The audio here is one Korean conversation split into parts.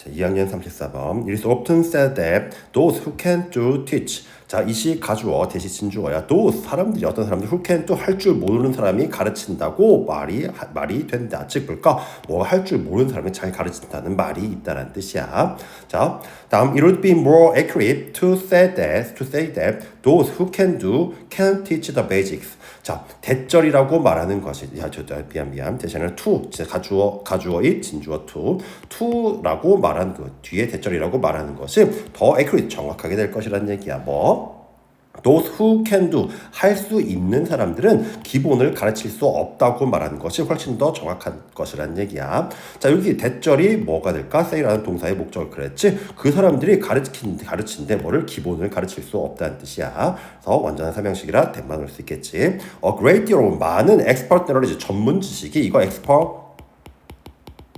자, 2학년 34번. It is often said that those who can do teach. 자, 이시 가주어 대시 진주어야. those 사람들이 어떤 사람들 who can do 할 줄 모르는 사람이 가르친다고 말이 하- 말이 된다. 즉 뭘까? 뭐가 할 줄 모르는 사람이 잘 가르친다는 말이 있다는 뜻이야. 자, 다음 it would be more accurate to say that to say that those who can do can teach the basics. 자, 대절이라고 말하는 것이 야, 저, 저 미안 미안 대신에 to 가주어 가주어의 진주어 to to라고 말 한그 뒤에 대절이라고 말하는 것이 더 accurate 정확하게 될 것이라는 얘기야. 뭐? Those who can do 할 수 있는 사람들은 기본을 가르칠 수 없다고 말하는 것이 훨씬 더 정확한 것이라는 얘기야. 자 여기 대절이 뭐가 될까? say라는 동사의 목적을 그랬지. 그 사람들이 가르친 가르친데 뭐를 기본을 가르칠 수 없다는 뜻이야. 그래서 완전한 삼형식이라 대만 올 수 있겠지. A great deal 많은 expert knowledge 전문 지식이 이거 expert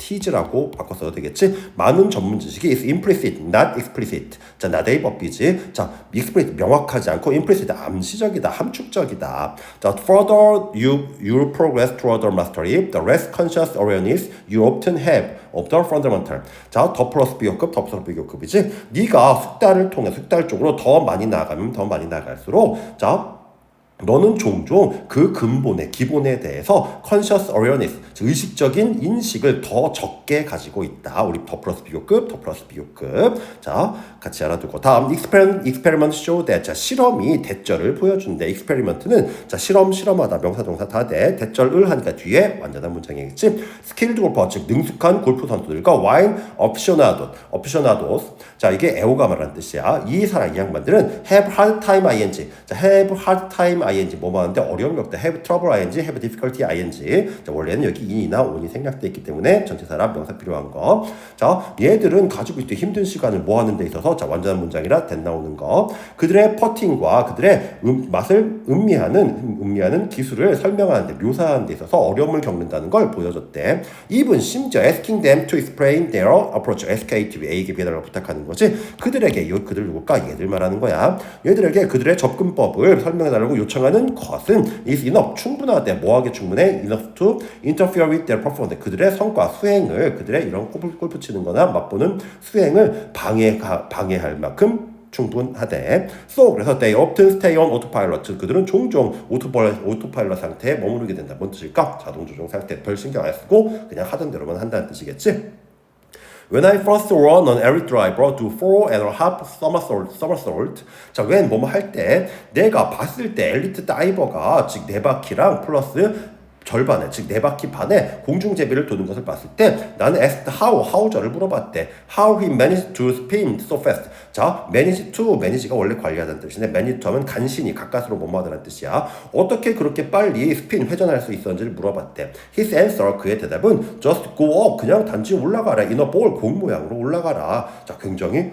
teach라고 바꿔 써도 되겠지. 많은 전문 지식이 is implicit, not explicit. 자, 나대의 법비지. 자, explicit 명확하지 않고 implicit 암시적이다, 함축적이다. 자, further you you progress toward the mastery, the less conscious awareness you often have of the fundamental. 자, 더 플러스 비교급, 더 플러스 비교급이지. 네가 숙달을 통해 숙달 쪽으로 더 많이 나가면 더 많이 나갈수록 자. 너는 종종 그 근본의 기본에 대해서 conscious awareness, 즉 의식적인 인식을 더 적게 가지고 있다. 우리 더 플러스 비교급, 더 플러스 비교급. 자, 같이 알아두고 다음 experiment, experiment show that 자, 실험이 대절을 보여준대. experiment는 자, 실험 실험하다 명사 동사 다 돼. 대절을 하니까 뒤에 완전한 문장이겠지. skilled golfer 즉 능숙한 골프 선수들과 wine aficionados, aficionados. 자, 이게 애호가 말하는 뜻이야. 이 사람 이 양반들은 have hard time ing. 자, have hard time 뭐 하는데 어려움이 없다. have trouble ing, have difficulty ing. 자, 원래는 여기 in이나 on이 생략돼 있기 때문에 전체사람 명사 필요한 거. 자, 얘들은 가지고 있던 힘든 시간을 뭐 하는 데 있어서 자, 완전한 문장이라 된 나오는 거. 그들의 퍼팅과 그들의 음, 맛을 음미하는 음미하는 기술을 설명하는 데 묘사하는 데 있어서 어려움을 겪는다는 걸 보여줬대. 이분 심지어 asking them to explain their approach. SKTV A에게 배달을 부탁하는 거지. 그들에게 요 그들 누굴까? 얘들 말하는 거야. 얘들에게 그들의 접근법을 설명해 달라고 요청 하는 것은 is enough 충분하대. 뭐하게 충분해? enough to interfere with their performance. 그들의 성과 수행을 그들의 이런 골프, 골프 치는 거나 맛보는 수행을 방해 방해할 만큼 충분하대. So 그래서 they often stay on autopilot. 즉 그들은 종종 오토파일럿 오토파일럿 상태에 머무르게 된다. 뭔 뜻일까? 자동 조종 상태 별 신경 안 쓰고 그냥 하던 대로만 한다는 뜻이겠지. When I first run on every driver do four and a half somersault, somersault. 자, when 뭐뭐 할 때 내가 봤을 때 엘리트 다이버가 즉 네 바퀴랑 플러스 절반에 즉 네 바퀴 반에 공중 제비를 도는 것을 봤을 때 나는 asked how how저를 물어봤대. How he managed to spin so fast. 자 manage to manage가 원래 관리하다는 뜻인데 manage to 하면 간신히 가까스로 뭐뭐하다는 뜻이야. 어떻게 그렇게 빨리 스핀 회전할 수 있었는지를 물어봤대. His answer 그의 대답은 just go up 그냥 단지 올라가라. In a ball 공 모양으로 올라가라. 자 굉장히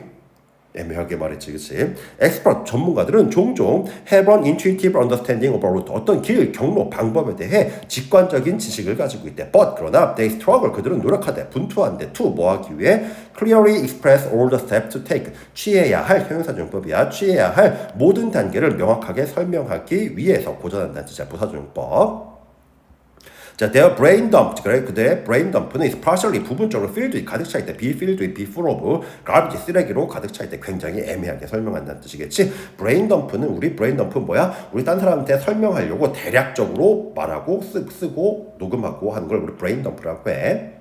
애매하게 말했지, 그치? 엑스퍼트 전문가들은 종종 have an intuitive understanding of a route 어떤 길, 경로, 방법에 대해 직관적인 지식을 가지고 있대. But 그러나 they struggle 그들은 노력하대, 분투한대. To 뭐 하기 위해 clearly express all the steps to take 취해야 할 형용사정법이야. 취해야 할 모든 단계를 명확하게 설명하기 위해서 고전한다는 뜻이야. 부사정법. 자, their brain dump, 그래, 그들의 brain dump는 is partially 부분적으로 filled with 가득 차일 때, be filled with, be full of garbage 쓰레기로 가득 차일 때 굉장히 애매하게 설명한다는 뜻이겠지. brain dump는 우리 brain dump는 뭐야? 우리 딴 사람한테 설명하려고 대략적으로 말하고 쓰, 쓰고 녹음하고 하는 걸 우리 brain dump라고 해.